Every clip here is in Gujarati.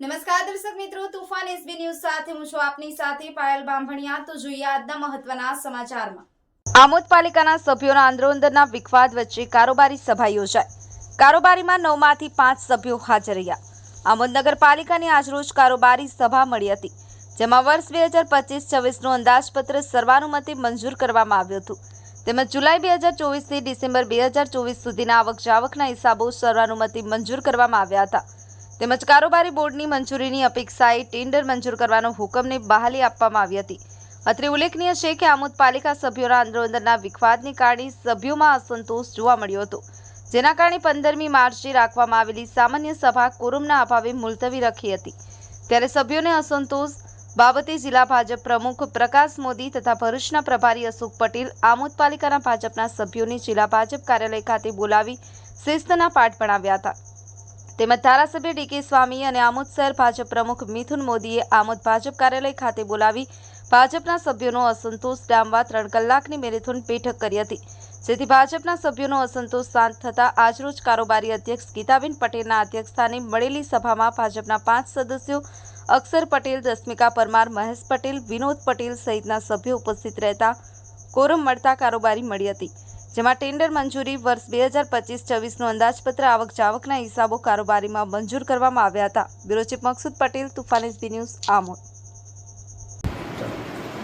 નમસ્કાર દર્શક મિત્રો, તુફાન એસબી ન્યૂઝ સાથે હું છું આપની સાથે પાયલ બાંભણિયા. તો જોઈએ આજના મહત્વના સમાચારમાં. આમોદ પાલિકાના સભ્યોના આંદોલનના વિખવાદ વચ્ચે કારોબારી સભા યોજાઈ. કારોબારીમાં નવમાંથી પાંચ સભ્યો હાજર રહ્યા. આમોદ નગરપાલિકાની આજરોજ કારોબારી સભા મળી હતી, જેમાં વર્ષ બે હજાર પચીસ છવ્વીસનું અંદાજપત્ર સર્વાનુમતે મંજૂર કરવામાં આવ્યું હતું. તેમજ જુલાઈ બે હજાર ચોવીસથી ડિસેમ્બર બે હજાર ચોવીસ સુધીના આવક જાવકના હિસાબો સર્વાનુમતે મંજૂર કરવામાં આવ્યા હતા. તેમજ કારોબારી બોર્ડની મંજૂરીની અપેક્ષાએ ટેન્ડર મંજૂર કરવાનો હુકમને બહાલી આપવામાં આવી હતી. અત્રે ઉલ્લેખનીય છે કે આમોદ પાલિકા સભ્યોના આંદોલનના વિખવાદને કારણે સભ્યોમાં અસંતોષ જોવા મળ્યો હતો. જેના કારણે પંદરમી માર્ચે રાખવામાં આવેલી સામાન્ય સભા કોરમના અભાવે મુલતવી રાખી હતી. ત્યારે સભ્યોને અસંતોષ બાબતે જિલ્લા ભાજપ પ્રમુખ પ્રકાશ મોદી તથા ભરૂચના પ્રભારી અશોક પટેલ આમોદ પાલિકાના ભાજપના સભ્યોને જિલ્લા ભાજપ કાર્યાલય ખાતે બોલાવી શિસ્તના પાઠ ભણાવ્યા હતા. તેમજ ધારાસભ્ય ડીકે સ્વામી અને આમોદ ભાજપ પ્રમુખ મિથુન મોદીએ આમોદ ભાજપ કાર્યાલય ખાતે બોલાવી ભાજપના સભ્યોનો અસંતોષ ડામવા ત્રણ કલાકની મેરેથોન બેઠક કરી હતી. જેથી ભાજપના સભ્યોનો અસંતોષ શાંત થતાં આજરોજ કારોબારી અધ્યક્ષ ગીતાબેન પટેલના અધ્યક્ષસ્થાને મળેલી સભામાં ભાજપના પાંચ સદસ્યો અક્ષર પટેલ, રશ્મિકા પરમાર, મહેશ પટેલ, વિનોદ પટેલ સહિતના સભ્યો ઉપસ્થિત રહેતા કોરમ મળતા કારોબારી મળી હતી. જેમાં ટેન્ડર મંજૂરી વર્ષ બે હજાર પચીસ છવ્વીસનું અંદાજપત્ર આવક જાવકના હિસાબો કારોબારીમાં મંજૂર કરવામાં આવ્યા હતા. Bureau chief Maksud Patel, Toofan SB news, Amod.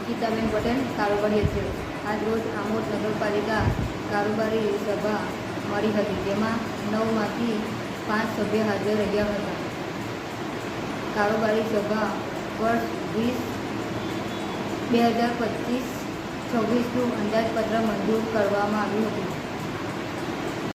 Gitaben Patel, કારોબારી અધ્યક્ષ. આજરોજ આમોદ નગરપાલિકા કારોબારી સભા મળી હતી. જેમાં નવમાંથી પાંચ સભ્ય હાજર રહ્યા હતા. કારોબારી સભા વર્ષ વીસ બે હજાર પચીસ છવ્વીસનું અંદાજપત્ર મંજૂર કરવામાં આવ્યું હતું.